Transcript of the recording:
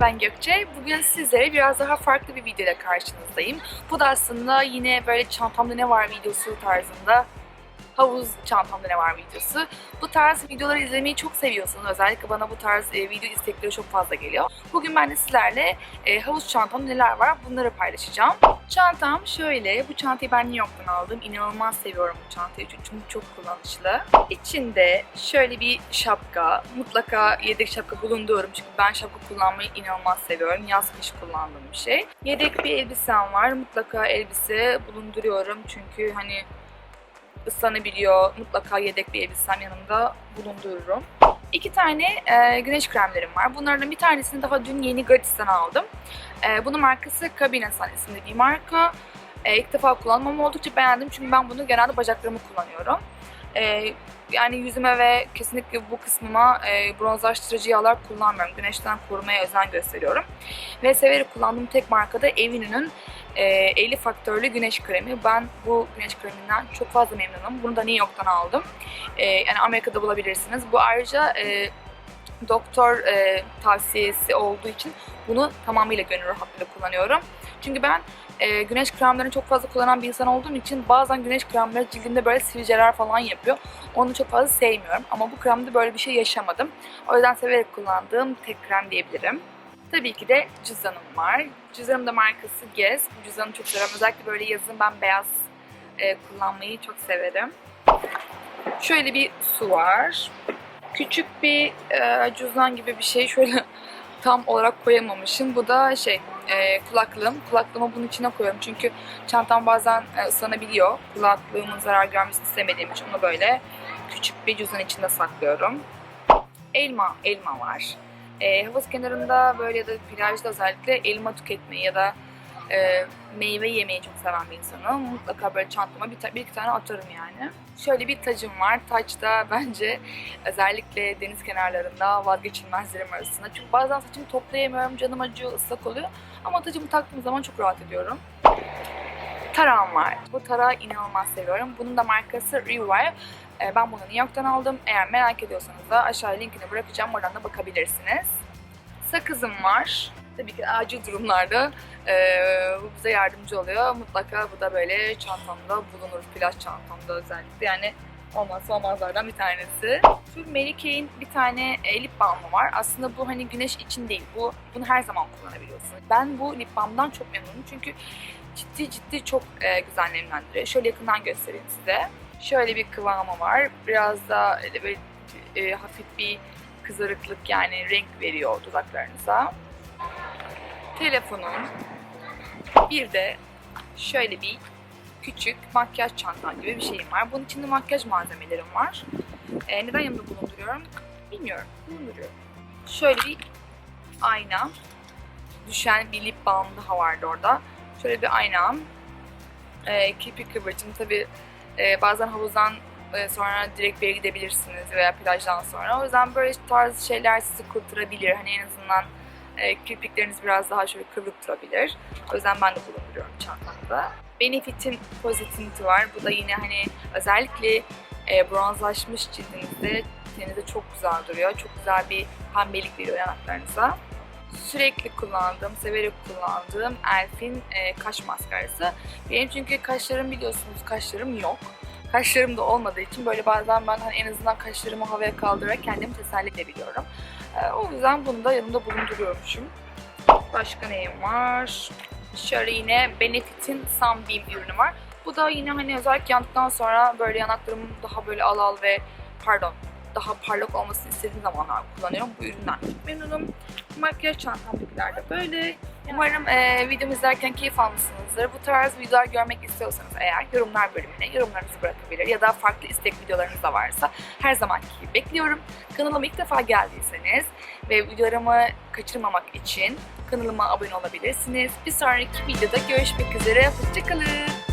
ben Gökçe. Bugün sizlere biraz daha farklı bir videoyla karşınızdayım. Bu da aslında yine böyle çantamda ne var videosu tarzında havuz çantamda ne var videosu. Bu tarz videoları izlemeyi çok seviyorsunuz. Özellikle bana bu tarz e, video istekleri çok fazla geliyor. Bugün ben de sizlerle e, havuz çantamda neler var bunları paylaşacağım. Çantam şöyle. Bu çantayı ben New York'tan aldım. İnanılmaz seviyorum bu çantayı çünkü çok kullanışlı. İçinde şöyle bir şapka. Mutlaka yedek şapka bulunduruyorum çünkü ben şapka kullanmayı inanılmaz seviyorum. Yaz kış kullandığım bir şey. Yedek bir elbisem var. Mutlaka elbise bulunduruyorum çünkü hani ıslanabiliyor. Mutlaka yedek bir elbisem yanımda bulundururum. İki tane e, güneş kremlerim var. Bunlardan bir tanesini daha dün yeni Gratis'ten aldım. E, bunun markası Cabine Sun isimli bir marka. E, ilk defa kullanmam oldukça beğendim çünkü ben bunu genelde bacaklarımı kullanıyorum. E, yani yüzüme ve kesinlikle bu kısmıma e, bronzlaştırıcı yağlar kullanmıyorum. Güneşten korumaya özen gösteriyorum. Ve severek kullandığım tek marka da Evinu'nun e, 50 faktörlü güneş kremi. Ben bu güneş kreminden çok fazla memnunum. Bunu da New York'tan aldım. E, yani Amerika'da bulabilirsiniz. Bu ayrıca e, doktor e, tavsiyesi olduğu için bunu tamamıyla gönül rahatlığıyla kullanıyorum. Çünkü ben e, güneş kremlerini çok fazla kullanan bir insan olduğum için bazen güneş kremleri cildimde böyle sivilceler falan yapıyor. Onu çok fazla sevmiyorum ama bu kremde böyle bir şey yaşamadım. O yüzden severek kullandığım tek krem diyebilirim. Tabii ki de cüzdanım var. Cüzdanım da markası Guess. Bu cüzdanı çok severim. Özellikle böyle yazın ben beyaz e, kullanmayı çok severim. Şöyle bir su var. Küçük bir e, cüzdan gibi bir şey. Şöyle tam olarak koyamamışım. Bu da şey e, kulaklığım. Kulaklığımı bunun içine koyuyorum. Çünkü çantam bazen e, ıslanabiliyor. Kulaklığımın zarar görmesini istemediğim için onu böyle küçük bir cüzdan içinde saklıyorum. Elma, elma var. E, havuz kenarında böyle ya da plajda özellikle elma tüketmeyi ya da e, meyve yemeyi çok seven bir insanım. Mutlaka böyle çantama bir, bir iki tane atarım yani. Şöyle bir tacım var. Taç da bence özellikle deniz kenarlarında vazgeçilmezlerim arasında. Çünkü bazen saçımı toplayamıyorum, canım acıyor, ıslak oluyor. Ama tacımı taktığım zaman çok rahat ediyorum. Tarağım var. Bu tarağı inanılmaz seviyorum. Bunun da markası Revive. Ee, Ben bunu New York'tan aldım. Eğer merak ediyorsanız da aşağıya linkini bırakacağım. Oradan da bakabilirsiniz. Sakızım var. Tabii ki acil durumlarda eee, bu bize yardımcı oluyor. Mutlaka bu da böyle çantamda bulunur. Plaj çantamda özellikle. Yani olmazsa olmazlardan bir tanesi. Şu Mary Kay'in bir tane e, lip balmı var. Aslında bu hani güneş için değil. Bu bunu her zaman kullanabiliyorsunuz. Ben bu lip balmdan çok memnunum. Çünkü ciddi ciddi çok e, güzel nemlendiriyor. Şöyle yakından göstereyim size. Şöyle bir kıvamı var. Biraz da e, böyle e, hafif bir kızarıklık yani renk veriyor dudaklarınıza. Telefonum. Bir de şöyle bir küçük makyaj çantam gibi bir şeyim var. Bunun içinde makyaj malzemelerim var. E, neden yanımda bulunduruyorum? Bilmiyorum. Bulunduruyorum. Şöyle bir ayna. Düşen bir lip balm daha vardı orada. Şöyle bir aynam. E, kirpik kıvırcım. Tabi bazen havuzdan e, sonra direkt bir yere gidebilirsiniz veya plajdan sonra. O yüzden böyle tarz şeyler sizi kurtarabilir. Hani en azından e, kirpikleriniz biraz daha şöyle kıvrık durabilir. O yüzden ben de bulunduruyorum çantamda. Benefit'in Positivity var. Bu da yine hani özellikle e, bronzlaşmış cildinizde teninize çok güzel duruyor. Çok güzel bir pembelik veriyor yanaklarınıza. Sürekli kullandığım, severek kullandığım Elf'in e, kaş maskarası. Benim çünkü kaşlarım biliyorsunuz kaşlarım yok. Kaşlarım da olmadığı için böyle bazen ben hani en azından kaşlarımı havaya kaldırarak kendimi teselli edebiliyorum. E, o yüzden bunu da yanımda bulunduruyormuşum. Başka neyim var? Şöyle yine Benefit'in Sunbeam ürünü var. Bu da yine hani özellikle yandıktan sonra böyle yanaklarımın daha böyle al al ve pardon daha parlak olmasını istediğim zamanlar kullanıyorum. Bu üründen çok memnunum. Makyaj çantamdakiler de böyle. Umarım e, videomu izlerken keyif almışsınızdır. Bu tarz videolar görmek istiyorsanız eğer yorumlar bölümüne yorumlarınızı bırakabilir ya da farklı istek videolarınız da varsa her zamanki gibi bekliyorum. Kanalıma ilk defa geldiyseniz ve videolarımı kaçırmamak için kanalıma abone olabilirsiniz. Bir sonraki videoda görüşmek üzere. Hoşçakalın.